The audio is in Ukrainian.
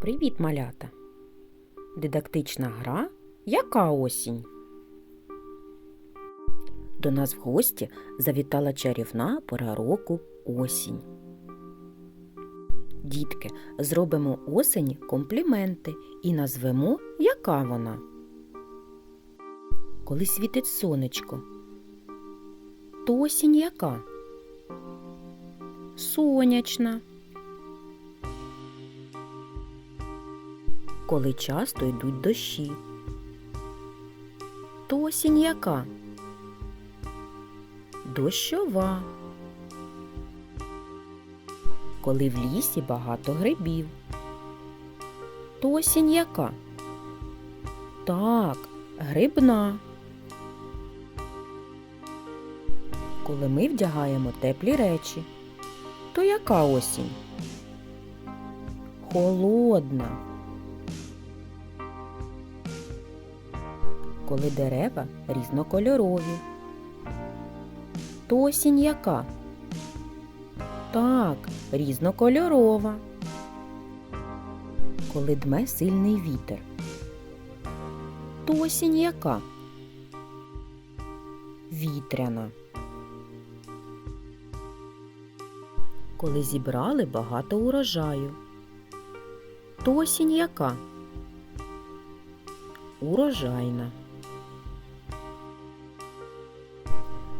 Привіт, малята! Дидактична гра Яка осінь? До нас в гості завітала чарівна пора року осінь. Дітки, зробимо осені компліменти і назвемо, яка вона. Коли світить сонечко, то осінь яка? Сонячна. Коли часто йдуть дощі. То осінь яка? Дощова. Коли в лісі багато грибів. То осінь яка? Так, грибна. Коли ми вдягаємо теплі речі, то яка осінь? Холодна. Коли дерева різнокольорові. То осінь яка? Так, різнокольорова. Коли дме сильний вітер. То осінь яка? Вітряна. Коли зібрали багато урожаю. То осінь яка? Урожайна.